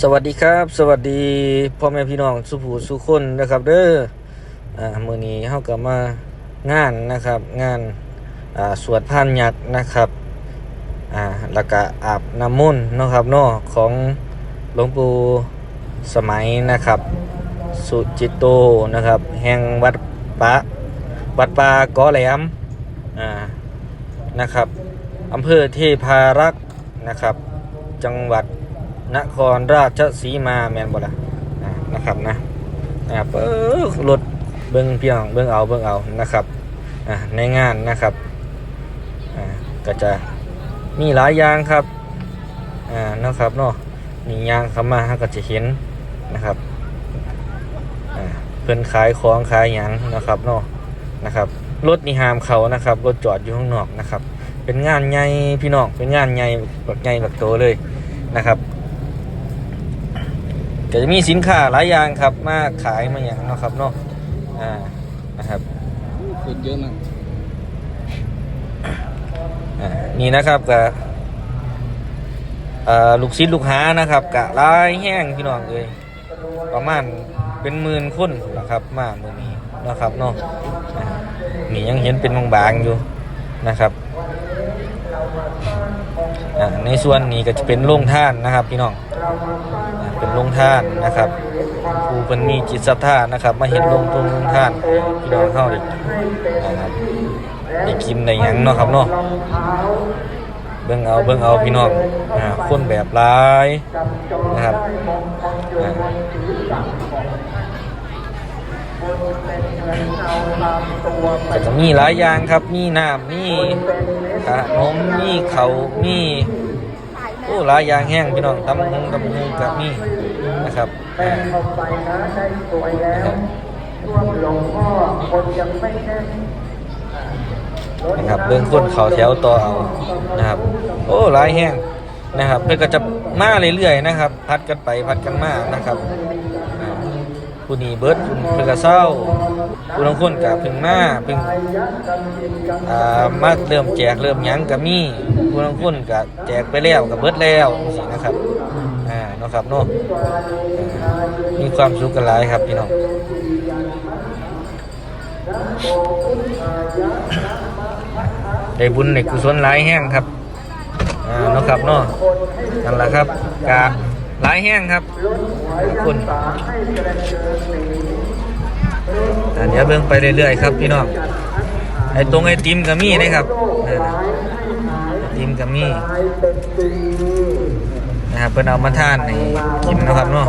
สวัสดีครับ สวัสดีพ่อแม่พี่น้องสุภูสุคนนะครับเด้ออ่ามื้อนี้เฮาก็มางานนะครับ งานอ่าสวดพานยักษ์นะครับอ่าแล้วก็อาบน้ำมนต์นะครับเนาะของหลวงปู่สมัยนะครับ สุจิตโตนะครับ แห่งวัดปะวัดปากอแหลมอ่านะครับอำเภอเทพารักษ์นะครับ จังหวัด นครราชสีมาแมนบ่ละอ่านะครับนะนะครับเออรถเบิ้งเพี่น้องเบิ้งเอาเบิ้งเอานะครับอ่าในงานนะครับอ่าก็จะมีหลายอย่างครับอ่านะครับเนาะมียางเข้ามาก็จะเห็นนะครับอ่าเพิ่นขายของขายหยังนะครับเนาะนะครับรถนี่ห้ามเขานะครับรถจอดอยู่ข้างนอกนะครับ เป็นงานใหญ่พี่น้องเป็นงานใหญ่แบบใหญ่แบบโตเลยนะครับ ก็จะมีสินค้าหลายอย่างครับมาขายมาอย่างเนาะครับเนาะอ่านะครับคนเยอะมากอ่านี่นะครับกับอ่าลูกศิษย์ลูกหานะครับกะลายแห้งพี่น้องเลยประมาณเป็นหมื่นคนนะครับมาเมื่อนี้นะครับเนาะอ่านี่ยังเห็นเป็นบางๆอยู่นะครับอ่าในส่วนนี้ก็จะเป็นโรงท่านนะครับพี่น้องอ่า เป็นโรงท่านนะครับผู้เป็นมีจิตศรัทธานะครับมาเห็นโรงตรงโรงท่านพี่น้องเข้าด้นะครับได้กินได้หยังเนาะครับเนาะเบิ่งเอาเบิ่งเอาพี่น้องอ่าคนแบบหลายนะครับอ่าก็จะมีหลายอย่างครับ มีน้ำมีขนมมีเขามี อ้หลายอย่างแห้งพี่น้องตำหงตำหงกับมีนะครับเป็นะครับนะครับเบื้องคนเขาแถวต่อเอานะครับ โอ้หลายแห้งนะครับเพื่อก็จะมาเรื่อยๆนะครับ พัดกันไปพัดกันมานะครับ ผู้นี้เบิร์ดเพื่อก็เศร้าผู้ลางคนกับพึ่งมาพึ่งอ่ามาเริ่มแจกเริ่มยั้งกับมีผู้ลางคนกับแจกไปแล้วกับเบิร์ดแล้วสินะครับอ่านะครับเนาะอ่ามีความสุขกันหลายครับพี่น้องได้บุญในกุศลหลายแห้งครับอ่านะครับเนาะนั่นแหละครับกะ หลายแห้งครับขอบคุณอ่าเดี๋ยวเบิ่งไปเรื่อยๆครับพี่น้องไอ้ตรงไอติมกับมี่นะครับติมกับมี่นะครับเพิ่นเอามาทานให้กินนะครับเนาะ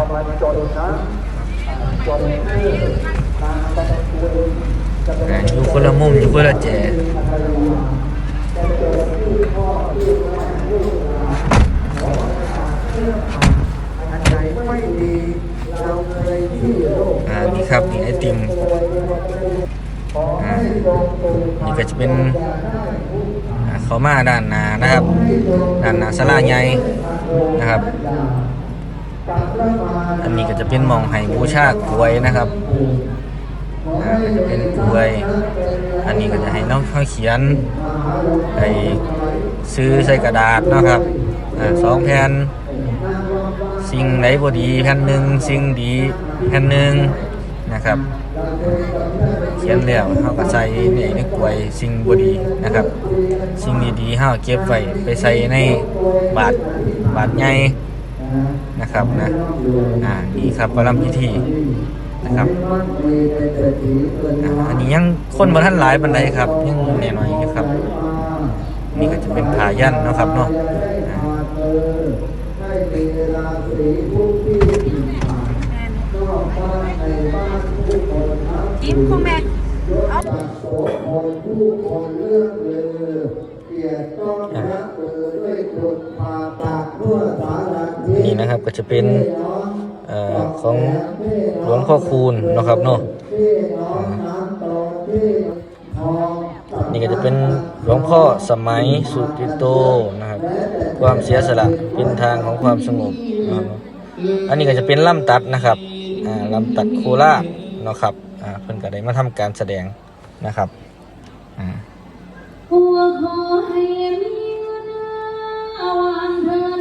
อ่าอยู่คนละมุมอยู่คนละแจอ่ นี่ครับนี่ไอติมอ่านี่ก็จะเป็นอ่าเขามาด้านหน้านะครับด้านหน้าสลาใหญ่นะครับ อันนี้ก็จะเป็นมองไห้บูชากล้วยนะครับอ่าก็จะเป็นกล้วย อันนี้ก็จะให้น้องเขาเขียนไอ้ซื้อใส่กระดาษนะครับอ่าสองแผ่นสิ่งไหนบดีแผ่นหนึ่งสิ่งดีแผ่นหนึ่ง นะครับเขียนแล้วเฮาก็ใส่ในในกล้วยสิ่งบ่ดีนะครับ สิ่งดีๆเฮาเก็บไว้ไปใส่ในบาตรบาตรใหญ่นะครับนะอ่านี่ครับประลัมพิธีนะครับอันนี้ยังคนบ่ทันหลายปานใดครับ ยังแน่น้อยอยู่ครับ นี่ก็จะเป็นพายันนะครับเนาะ ยิ้มคุณแม่เอานี่นะครับก็จะเป็นอของหลวงพ่อคูณนะครับเนาะนี่ก็จะเป็นหลวงพ่อสมัยสุติโตนะครับ ความเสียสละเป็นทางของความสงบนะครับอันนี้ก็จะเป็นล่ำตัดนะครับล่ำตัดโคราชเนาะครับ อ่าเพิ่นก็ได้มาทำการแสดงนะครับอ่าหัวขอให้มีเ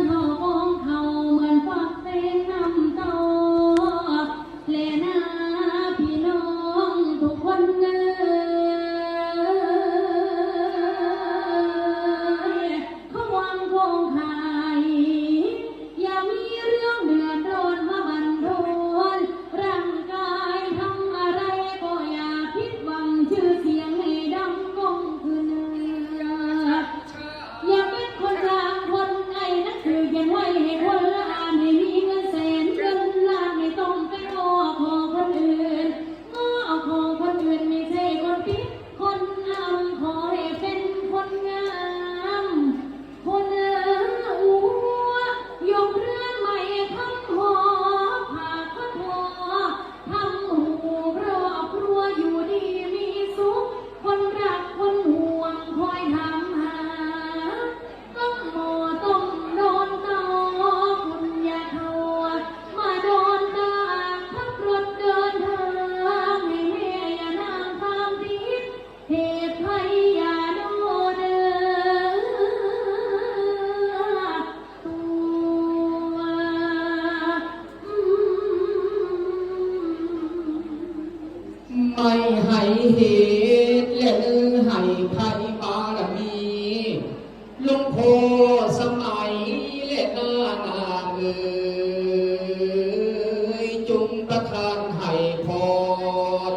ร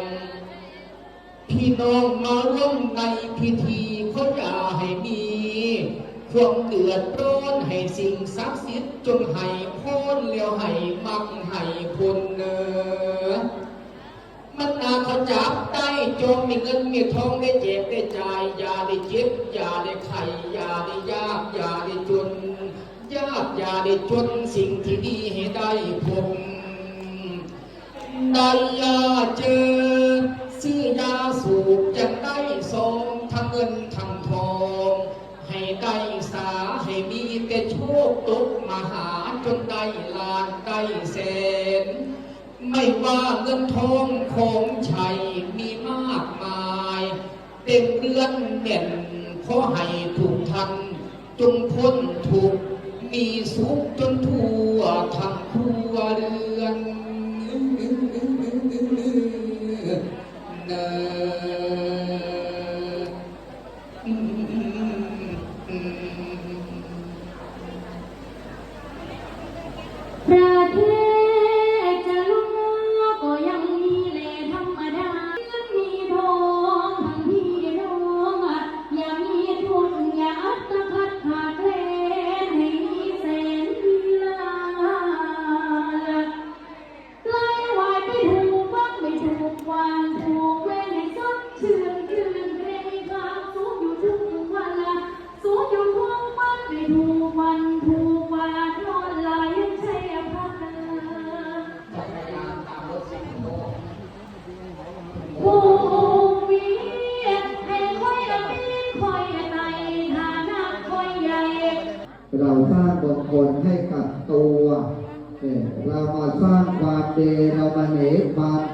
พี่น้องมาร่วมในพิธีเขาอย่าให้มีความเดือดร้อนให้สิ่งศักดิ์สิทธิ์จงให้พ้นแล้วให้มั่ให้คนเนอมันนาเขาจับได้จงมีเงินมีทองได้เจ็บได้จ่ายอย่าได้เจ็บอย่าได้ไข่อย่าได้ยากอย่าได้จน ยากอย่าได้จนสิ่งที่ดีให้ได้พบ ได้ยาเจอซื้อยาสูบจะได้สองทั้งเงินทั้งทอง ให้ได้สาให้มีแต่โชคตกมาหาจนได้ลานได้แสนไม่ว่าเงินทองของชัยมีมากมาย เต็มเรือนเด่นขอให้ถูกทัน จงพ้นถูกมีสุขจนทั่วทั้งครัวเรือน เ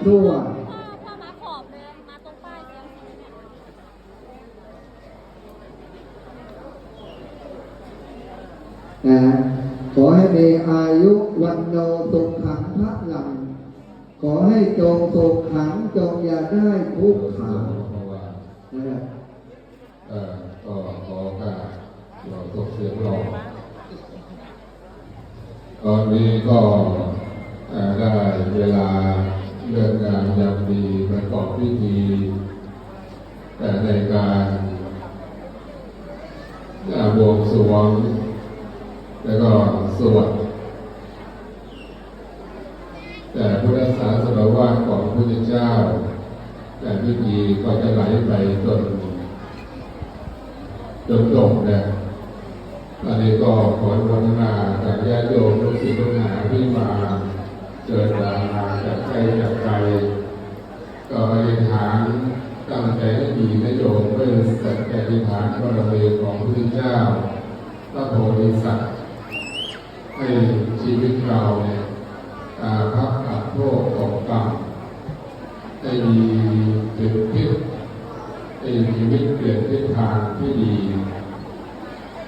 ทั่วถ้ามาขอบเลยมาตรงป้ายเสียงนะขอให้มีอายุวันโนสุขังพระหลัง ขอให้จงสุขขังจงอย่าได้ทุกข์ขังนะครับก็ขอการเราตกเสียงรองตอนนี้ก็ได้เวลา เรื่องงานยามดีประกอบพิธี แต่ในการบวงสรวง แล้วก็สวดแต่พุทธศาสนาว่าของพระพุทธเจ้า แต่พิธีก็จะไหลไปจนจนจบเนี่ยอันนี้ก็ขออนุโมทนาจากญาติโยมลูกศิษย์ลูกหาที่มา เจอตามมาจากใจจากใจก็อธิษฐานตั้งใจให้ดีนโยมเพื่อสัจจะอธิษฐานบารมีของพระพุทธเจ้าพระโพธิสัตว์ให้ชีวิตเราเนี่ยอาภัพอับโทษตกต่ำให้มีจุดพิษให้ชีวิตเปลี่ยนทิศทางที่ดี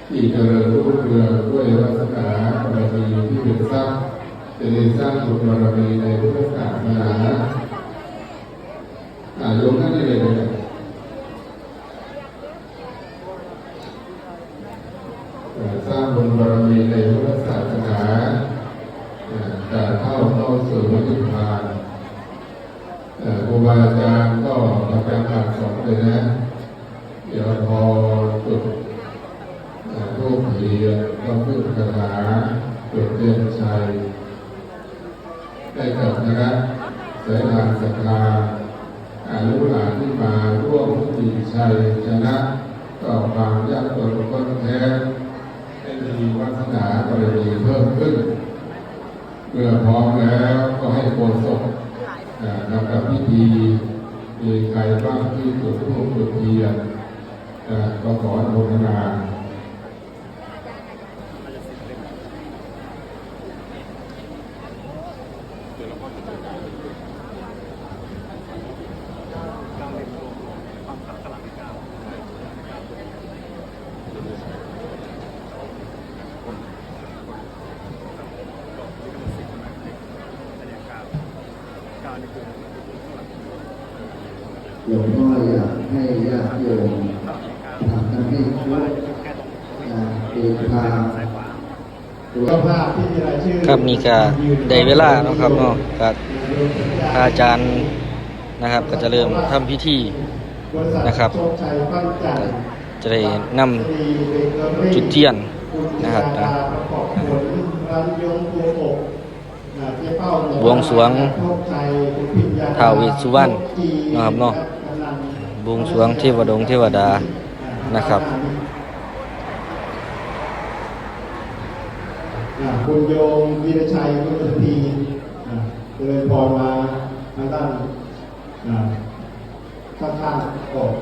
ที่เจริญรุ่งเรืองด้วยวาสนาบารมีที่เป็นทรัพย์ จะได้สร้างบุญบารมีในพุทธศาสนาอ่าโยมท่านนี้เลยนะเอ่อสร้างบุญบารมีในพุทธศาสนาเอ่เข้าเข้าสู่นิพพานครูบาอาจารย์ก็ประจำการสอนเลยนะ เดี๋ยวพอจุดเอ่อรูปเทียนก็พึ่งคาถาจุดเทียนชัย ได้กับนะครับสายานศรัทธาอาลูกหลานที่มาร่วมพิธีชัยชนะต่อความยากจนคนแท้ให้มีวัฒนาบารมีเพิ่มขึ้นเมื่อพร้อมแล้วก็ให้โกศลอ่านำกับพิธีมีใครบ้างที่จุดธูปจุดเทียนก็ขออนุโมทนา หลวงพ่ออยากให้ญาติโยมทำกันให้ครบนะเป็นทางเจ้าภาพที่มีรายชื่อครับนี่ก็ได้เวลาเนาะครับเนาะกับอาจารย์นะครับ ก็จะเริ่มทำพิธีนะครับโชคชัยปั้นจันทร์จะได้นำจุดเทียนนะครับนะประกอบผลรันยงภูอกอ่าเจ๊เป้าหมู่บวงสรวงโชคชัยคุณพิญญท้าวเวสสุวรรณนะครับเนาะ บวงสรวงเทวดงเทวดานะครับคุณโยมวีรชัยคุณสุธีเจริญพรมาทางด้านข้างๆออก